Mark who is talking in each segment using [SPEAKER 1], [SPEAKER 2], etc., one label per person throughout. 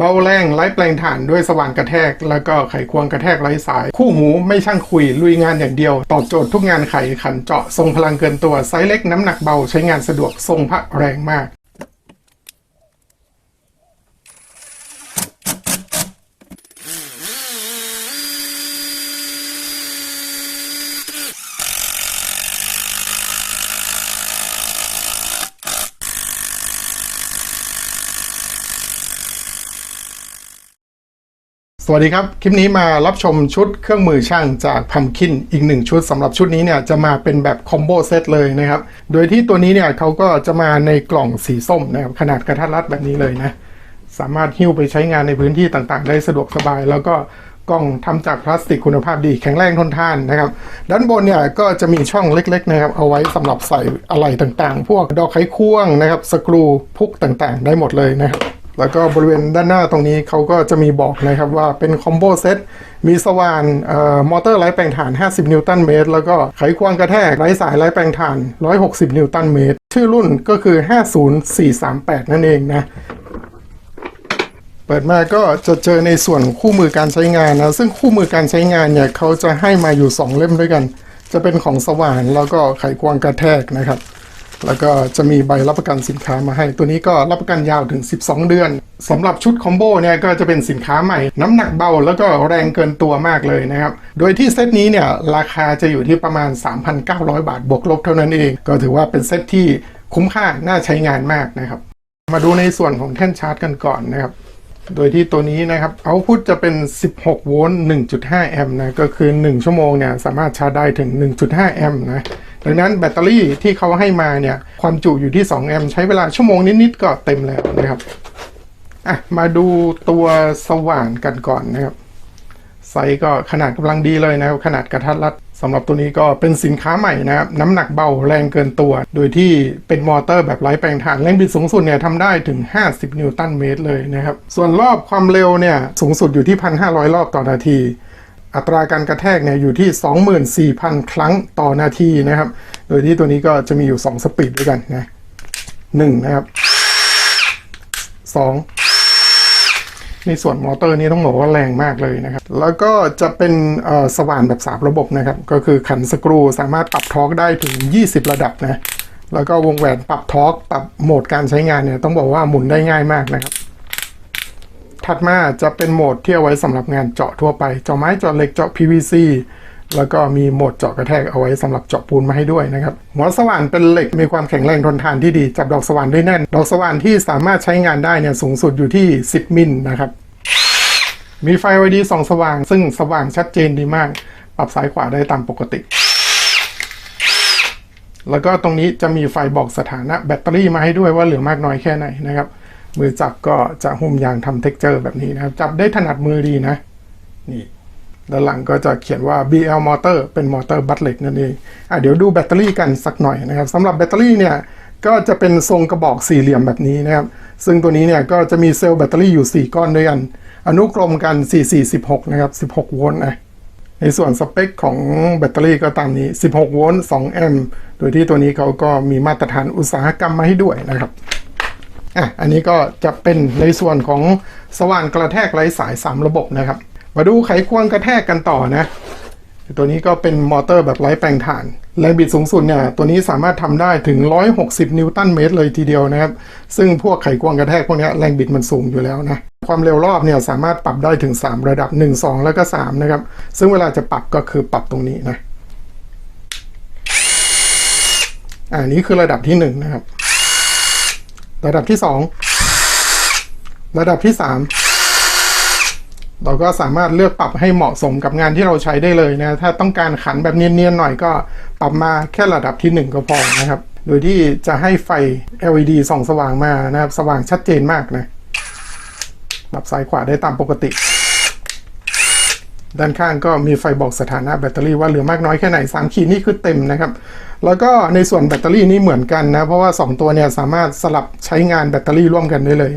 [SPEAKER 1] เบาแรงไร้แปลงฐานด้วยสว่านกระแทก แล้วก็ไขควงกระแทกไร้สาย คู่หูไม่ช่างคุยลุยงานอย่างเดียว ตอบโจทย์ทุกงานไขขันเจาะทรงพลังเกินตัวไซส์เล็กน้ำหนักเบาใช้งานสะดวกทรงพระแรงมาก สวัสดีครับ คลิปนี้มารับชมชุดเครื่องมือช่างจากพัมคินอีกหนึ่งชุดสำหรับชุดนี้เนี่ยจะมาเป็นแบบคอมโบเซตเลยนะครับ โดยที่ตัวนี้เนี่ยเขาก็จะมาในกล่องสีส้มนะครับขนาดกระทัดรัดแบบนี้เลยนะ สามารถหิ้วไปใช้งานในพื้นที่ต่างๆ ได้สะดวกสบาย แล้วก็กล่องทำจากพลาสติกคุณภาพดีแข็งแรงทนทานนะครับ ด้านบนเนี่ยก็จะมีช่องเล็กๆนะครับเอาไว้สำหรับใส่อะไรต่างๆ พวกดอกไขควงนะครับสกรูพุกต่างๆ ได้หมดเลยนะครับ แล้วก็บริเวณด้านหน้าตรงนี้เขาก็จะมีบอกนะครับว่าเป็นคอมโบเซตมีสว่านออมอเตอร์ไร้แปลงถ่าน 50 นิวตันเมตร แล้วก็ไขควงกระแทกไร้สายไร้แปลงถ่าน 160 นิวตันเมตร ชื่อรุ่นก็คือ 50438 นั่นเองนะ เปิดมาก็จะเจอในส่วนคู่มือการใช้งานนะ ซึ่งคู่มือการใช้งานเนี่ยเขาจะให้มาอยู่ 2 เล่มด้วยกัน จะเป็นของสว่านแล้วก็ไขควงกระแทกนะครับ แล้วก็จะมีใบรับประกันสินค้ามาให้ ตัวนี้ก็รับประกันยาวถึง 12 เดือนสำหรับชุดคอมโบเนี่ยก็จะเป็นสินค้าใหม่ น้ำหนักเบาแล้วก็แรงเกินตัวมากเลยนะครับ โดยที่เซตนี้เนี่ยราคาจะอยู่ที่ประมาณ 3,900 บาทบวกลบเท่านั้นเอง ก็ถือว่าเป็นเซตที่คุ้มค่าน่าใช้งานมากนะครับ มาดูในส่วนของแท่นชาร์จกันก่อนนะครับโดยที่ตัวนี้นะครับเอาพุทจะเป็น 16 โวลต์ 1.5 แอมป์นะ ก็คือ 1 ชั่วโมงเนี่ย สามารถชาร์จได้ถึง 1.5 แอมป์นะ ดังนั้นแบตเตอรี่ที่เขาให้มาเนี่ยความจุอยู่ที่ 2 แอมป์ใช้เวลาชั่วโมงนิดๆก็เต็มแล้วนะครับอะมาดูตัวสว่านกันก่อนนะครับไซส์ก็ขนาดกำลังดีเลยนะครับ ขนาดกระทัดรัดสำหรับตัวนี้ก็เป็นสินค้าใหม่นะครับ น้ำหนักเบาแรงเกินตัว โดยที่เป็นมอเตอร์แบบไร้แปลงถ่านแรงบิดสูงสุดเนี่ยทำได้ถึง 50 นิวตันเมตรเลยนะครับ ส่วนรอบความเร็วเนี่ยสูงสุดอยู่ที่ 1,500 รอบต่อนาที อัตราการกระแทกเนี่ยอยู่ที่ 24,000 ครั้งต่อนาทีนะครับ โดยที่ตัวนี้ก็จะมีอยู่ 2 สปีดด้วยกันนะหนึ่งนะครับสองในส่วนมอเตอร์นี้ต้องบอกว่าแรงมากเลยนะครับ แล้วก็จะเป็นสว่านแบบ 3 ระบบนะครับ ก็คือขันสกรูสามารถปรับทอร์กได้ถึง 20 ระดับนะแล้วก็วงแหวนปรับทอร์กปรับโหมดการใช้งานเนี่ยต้องบอกว่าหมุนได้ง่ายมากนะครับ ถัดมาจะเป็นโหมดที่เอาไว้สำหรับงานเจาะทั่วไป เจาะไม้เจาะเหล็กเจาะ PVC แล้วก็มีโหมดเจาะกระแทกเอาไว้สำหรับเจาะปูนมาให้ด้วยนะครับ หัวสว่านเป็นเหล็กมีความแข็งแรงทนทานที่ดี จับดอกสว่านได้แน่น ดอกสว่านที่สามารถใช้งานได้เนี่ยสูงสุดอยู่ที่ 10 มิลนะครับ มีไฟ LED ส่องสว่าง ซึ่งสว่างชัดเจนดีมาก ปรับซ้ายขวาได้ตามปกติ แล้วก็ตรงนี้จะมีไฟบอกสถานะแบตเตอรี่มาให้ด้วยว่าเหลือมากน้อยแค่ไหนนะครับ มือจับก็จะหุ้มยางทำเท็กเจอร์แบบนี้นะครับ จับได้ถนัดมือดีนะ นี่ด้านหลังก็จะเขียนว่า BL Motor เป็นมอเตอร์บัตเหล็กนั่นเองอะเดี๋ยวดูแบตเตอรี่กันสักหน่อยนะครับสำหรับแบตเตอรี่เนี่ยก็จะเป็นทรงกระบอกสี่เหลี่ยมแบบนี้นะครับ ซึ่งตัวนี้เนี่ยก็จะมีเซลล์แบตเตอรี่อยู่ 4 ก้อนด้วยกัน อนุกรมกัน 4416 นะครับ 16 โวลต์นะในส่วนสเปคของแบตเตอรี่ก็ตามนี้ 16 โวลต์ 2 แอมป์ โดยที่ตัวนี้เขาก็มีมาตรฐานอุตสาหกรรมมาให้ด้วยนะครับ อะอันนี้ก็จะเป็นในส่วนของสว่านกระแทกไร้สาย 3 ระบบนะครับ มาดูไขควงกระแทกกันต่อนะ ตัวนี้ก็เป็นมอเตอร์แบบไร้แปลงถ่าน แรงบิดสูงสุดเนี่ย ตัวนี้สามารถทำได้ถึง 160 นิวตันเมตรเลยทีเดียวนะครับ ซึ่งพวกไขควงกระแทกพวกนี้แรงบิดมันสูงอยู่แล้วนะความเร็วรอบเนี่ยสามารถปรับได้ถึง 3 ระดับ 1 2 แล้วก็ 3 นะครับ ซึ่งเวลาจะปรับก็คือปรับตรงนี้นะอ่านี้คือระดับที่ 1 นะครับ ระดับที่2ระดับที่3เราก็สามารถเลือกปรับให้เหมาะสมกับงานที่เราใช้ได้เลยนะ ถ้าต้องการขันแบบเนียนๆหน่อยก็ปรับมาแค่ระดับที่ 1 ก็พอนะครับ โดยที่จะให้ไฟ LED ส่องสว่างมานะครับ สว่างชัดเจนมากนะปรับซ้ายขวาได้ตามปกติ ด้านข้างก็มีไฟบอกสถานะแบตเตอรี่ว่าเหลือมากน้อยแค่ไหน3ขีดนี่คือเต็มนะครับ แล้วก็ในส่วนแบตเตอรี่นี่เหมือนกันนะ เพราะว่า 2 ตัวเนี่ยสามารถสลับใช้งานแบตเตอรี่ร่วมกันได้เลย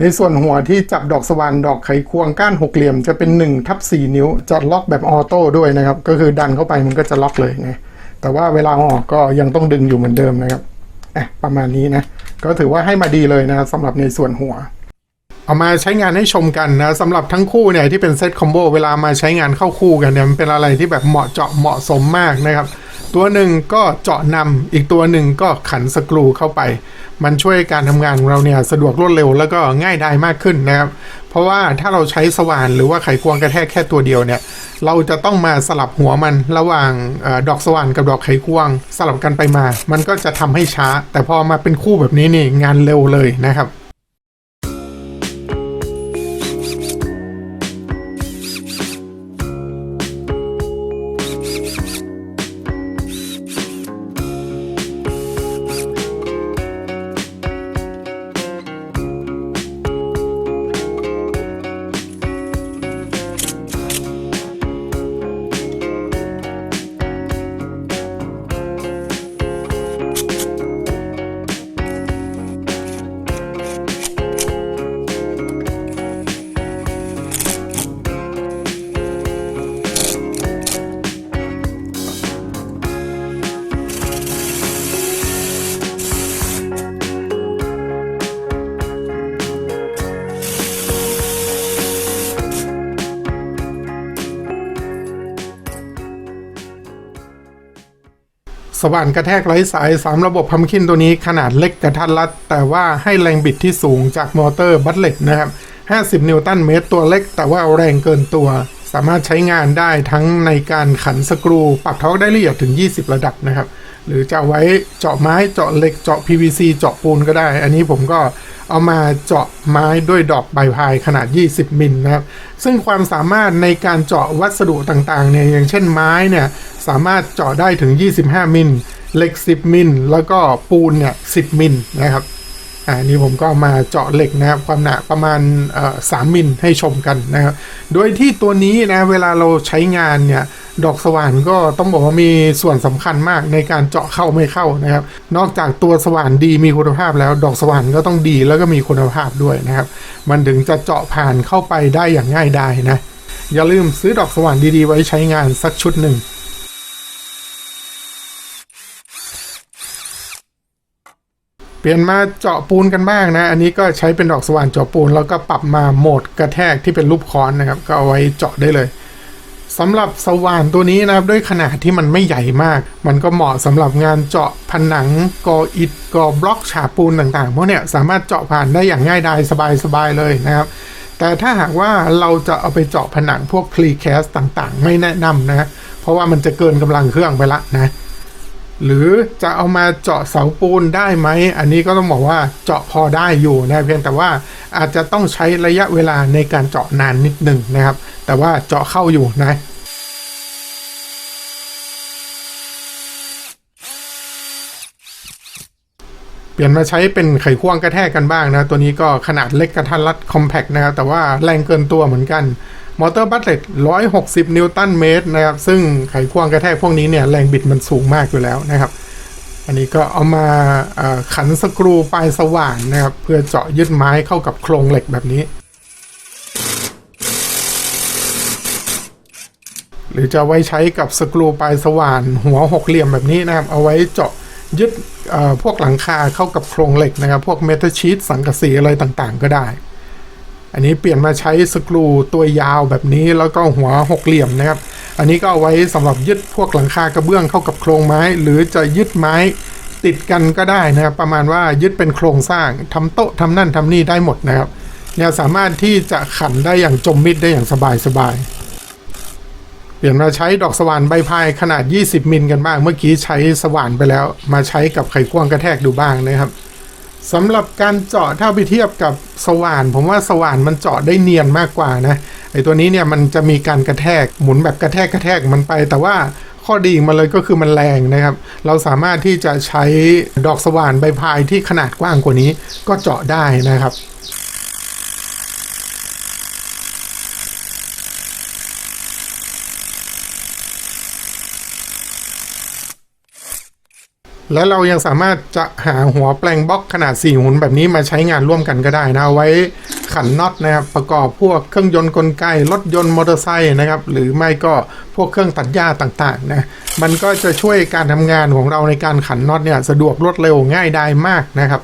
[SPEAKER 1] ในส่วนหัวที่จับดอกสว่านดอกไขควงก้านหกเหลี่ยมจะเป็น1ทับ4นิ้ว จะล็อกแบบออโต้ด้วยนะครับ ก็คือดันเข้าไปมันก็จะล็อกเลยนะแต่ว่าเวลาออกก็ยังต้องดึงอยู่เหมือนเดิมนะครับอะประมาณนี้นะ ก็ถือว่าให้มาดีเลยนะสำหรับในส่วนหัว เอามาใช้งานให้ชมกันนะสำหรับทั้งคู่เนี่ยที่เป็นเซตคอมโบเวลามาใช้งานเข้าคู่กันเนี่ยมันเป็นอะไรที่แบบเหมาะเจาะเหมาะสมมากนะครับ ตัวหนึ่งก็เจาะนำอีกตัวหนึ่งก็ขันสกรูเข้าไป มันช่วยการทำงานของเราเนี่ยสะดวกรวดเร็วแล้วก็ง่ายดายมากขึ้นนะครับ เพราะว่าถ้าเราใช้สว่านหรือว่าไขควงกระแทกแค่ตัวเดียวเนี่ยเราจะต้องมาสลับหัวมันระหว่างอดอกสว่านกับดอกไขควง สลับกันไปมา มันก็จะทำให้ช้า แต่พอมาเป็นคู่แบบนี้นี่งานเร็วเลยนะครับ สว่านกระแทกไร้สาย 3 ระบบพัมคินตัวนี้ขนาดเล็กกระทัดรัด แต่ว่าให้แรงบิดที่สูงจากมอเตอร์บัตเล็ตนะครับ 50 นิวตันเมตรตัวเล็ก แต่ว่าแรงเกินตัว สามารถใช้งานได้ทั้งในการขันสกรู ปรับทอกได้ละเอียดถึง 20 ระดับนะครับ หรือจะไว้เจาะไม้เจาะเหล็กเจาะ PVC เจาะปูนก็ได้ อันนี้ผมก็เอามาเจาะไม้ด้วยดอกใบพายขนาด 20 มิลนะครับ ซึ่งความสามารถในการเจาะวัสดุต่างๆเนี่ยอย่างเช่นไม้เนี่ย สามารถเจาะได้ถึง 25 มิลเหล็ก 10 มิลแล้วก็ปูนเนี่ย 10 มิลนะครับอ่านี่ผมก็มาเจาะเหล็กนะครับความหนาประมาณสามมิลให้ชมกันนะครับ โดยที่ตัวนี้นะเวลาเราใช้งานเนี่ยดอกสว่านก็ต้องบอกว่ามีส่วนสำคัญมากในการเจาะเข้าไม่เข้านะครับ นอกจากตัวสว่านดีมีคุณภาพแล้วดอกสว่านก็ต้องดีแล้วก็มีคุณภาพด้วยนะครับ มันถึงจะเจาะผ่านเข้าไปได้อย่างง่ายดายนะอย่าลืมซื้อดอกสว่านดีๆ ไว้ใช้งานสักชุดหนึ่ง เปลี่ยนมาเจาะปูนกันบ้างนะ อันนี้ก็ใช้เป็นดอกสว่านเจาะปูน แล้วก็ปรับมาโหมดกระแทกที่เป็นรูปค้อนนะครับ ก็เอาไว้เจาะได้เลยสำหรับสว่านตัวนี้นะครับด้วยขนาดที่มันไม่ใหญ่มาก มันก็เหมาะสำหรับงานเจาะผนังก่ออิฐก่อบล็อกฉาปูนต่างๆพวกเนี้ยสามารถเจาะผ่านได้อย่างง่ายดายสบายๆเลยนะครับ แต่ถ้าหากว่าเราจะเอาไปเจาะผนังพวก precast ต่างๆ ไม่แนะนำนะ เพราะว่ามันจะเกินกำลังเครื่องไปละนะ หรือจะเอามาเจาะเสาปูนได้ไหม อันนี้ก็ต้องบอกว่าเจาะพอได้อยู่นะเพียงแต่ว่าอาจจะต้องใช้ระยะเวลาในการเจาะนานนิดหนึ่งนะครับ แต่ว่าเจาะเข้าอยู่นะเปลี่ยนมาใช้เป็นไขควงกระแทกกันบ้างนะ ตัวนี้ก็ขนาดเล็กกระทัดรัดคอมแพคนะครับ แต่ว่าแรงเกินตัวเหมือนกัน มอเตอร์บัตเลต160 นิวตันเมตรนะครับ ซึ่งไขควงกระแทกพวกนี้เนี่ย แรงบิดมันสูงมากอยู่แล้วนะครับ อันนี้ก็เอามาขันสกรูปลายสว่านนะครับ เพื่อเจาะยึดไม้เข้ากับโครงเหล็กแบบนี้ หรือจะไว้ใช้กับสกรูปลายสว่านหัวหกเหลี่ยมแบบนี้นะครับ เอาไว้เจาะยึดพวกหลังคาเข้ากับโครงเหล็กนะครับ พวกเมทัลชีตสังกะสีอะไรต่างๆ ก็ได้ อันนี้เปลี่ยนมาใช้สกรูตัวยาวแบบนี้แล้วก็หัวหกเหลี่ยมนะครับ อันนี้ก็เอาไว้สำหรับยึดพวกหลังคากระเบื้องเข้ากับโครงไม้ หรือจะยึดไม้ติดกันก็ได้นะครับ ประมาณว่ายึดเป็นโครงสร้างทำโต๊ะทำนั่นทำนี่ได้หมดนะครับเนี่ยสามารถที่จะขันได้อย่างจมมิดได้อย่างสบายๆเปลี่ยนมาใช้ดอกสว่านใบพายขนาด 20 มิลกันบ้าง เมื่อกี้ใช้สว่านไปแล้ว มาใช้กับไขควงกระแทกดูบ้างนะครับ สำหรับการเจาะถ้าไปเทียบกับสว่าน ผมว่าสว่านมันเจาะได้เนียนมากกว่านะไอตัวนี้เนี่ยมันจะมีการกระแทกหมุนแบบกระแทกกระแทกมันไป แต่ว่าข้อดีมันเลยก็คือมันแรงนะครับ เราสามารถที่จะใช้ดอกสว่านใบพายที่ขนาดกว้างกว่านี้ก็เจาะได้นะครับ และเรายังสามารถจะหาหัวแปลงบล็อกขนาด 4 หุ่นแบบนี้มาใช้งานร่วมกันก็ได้นะไว้ขันน็อตนะครับประกอบพวกเครื่องยนต์กลไกรถยนต์มอเตอร์ไซค์นะครับหรือไม่ก็พวกเครื่องตัดหญ้าต่างๆนะมันก็จะช่วยการทำงานของเราในการขันน็อตเนี่ยสะดวกรวดเร็วง่ายได้มากนะครับ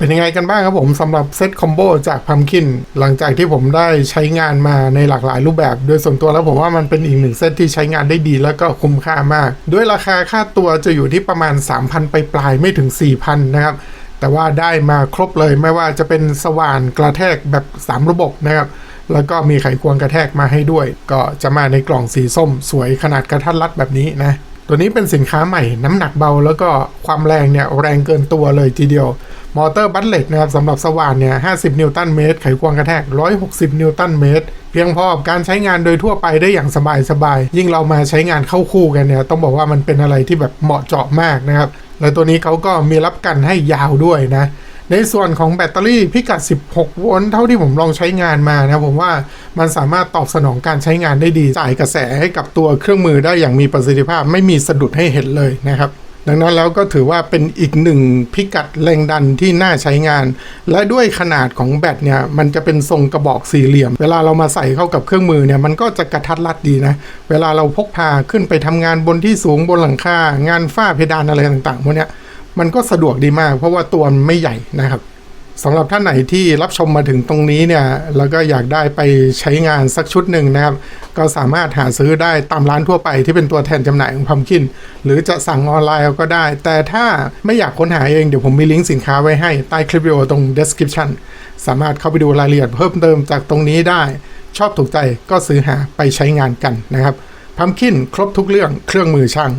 [SPEAKER 1] เป็นยังไงกันบ้างครับผมสำหรับเซตคอมโบจากพัมคินหลังจากที่ผมได้ใช้งานมาในหลากหลายรูปแบบ โดยส่วนตัวแล้วผมว่ามันเป็นอีกหนึ่งเซตที่ใช้งานได้ดีแล้วก็คุ้มค่ามาก ด้วยราคาค่าตัวจะอยู่ที่ประมาณ 3,000 ไปปลายไม่ถึง 4,000 นะครับ แต่ว่าได้มาครบเลยไม่ว่าจะเป็นสว่านกระแทกแบบ 3 ระบบนะครับแล้วก็มีไขควงกระแทกมาให้ด้วย ก็จะมาในกล่องสีส้ม สวยขนาดกระทัดรัดแบบนี้นะ ตัวนี้เป็นสินค้าใหม่น้ำหนักเบาแล้วก็ความแรงเนี่ยแรงเกินตัวเลยทีเดียว มอเตอร์บัตเลตนะครับสำหรับสว่านเนี่ย 50 นิวตันเมตร ไขควงกระแทก 160 นิวตันเมตร เพียงพอกับการใช้งานโดยทั่วไปได้อย่างสบายๆยิ่งเรามาใช้งานเข้าคู่กันเนี่ย ต้องบอกว่ามันเป็นอะไรที่แบบเหมาะเจาะมากนะครับ แล้วตัวนี้เขาก็มีรับกันให้ยาวด้วยนะ ในส่วนของแบตเตอรี่พิกัด 16 โวลต์เท่าที่ผมลองใช้งานมานะผมว่ามันสามารถตอบสนองการใช้งานได้ดี จ่ายกระแสให้กับตัวเครื่องมือได้อย่างมีประสิทธิภาพไม่มีสะดุดให้เห็นเลยนะครับดังนั้นแล้วก็ถือว่าเป็นอีกหนึ่งพิกัดแรงดันที่น่าใช้งาน และด้วยขนาดของแบตเนี่ยมันจะเป็นทรงกระบอกสี่เหลี่ยม เวลาเรามาใส่เข้ากับเครื่องมือเนี่ยมันก็จะกระทัดรัดดีนะ เวลาเราพกพาขึ้นไปทำงานบนที่สูงบนหลังคางานฝ้าเพดานอะไรต่างๆพวกเนี้ย มันก็สะดวกดีมาก เพราะว่าตัวมันไม่ใหญ่นะครับสำหรับท่านไหนที่รับชมมาถึงตรงนี้เนี่ยแล้วก็อยากได้ไปใช้งานสักชุดหนึ่งนะครับ ก็สามารถหาซื้อได้ตามร้านทั่วไปที่เป็นตัวแทนจำหน่ายของพัมคิน หรือจะสั่งออนไลน์ก็ได้ แต่ถ้าไม่อยากค้นหาเองเดี๋ยวผมมีลิงก์สินค้าไว้ให้ใต้คลิปวิดีโอตรง description สามารถเข้าไปดูรายละเอียดเพิ่มเติมจากตรงนี้ได้ ชอบถูกใจก็ซื้อหาไปใช้งานกันนะครับพัมคินครบทุกเรื่องเครื่องมือช่าง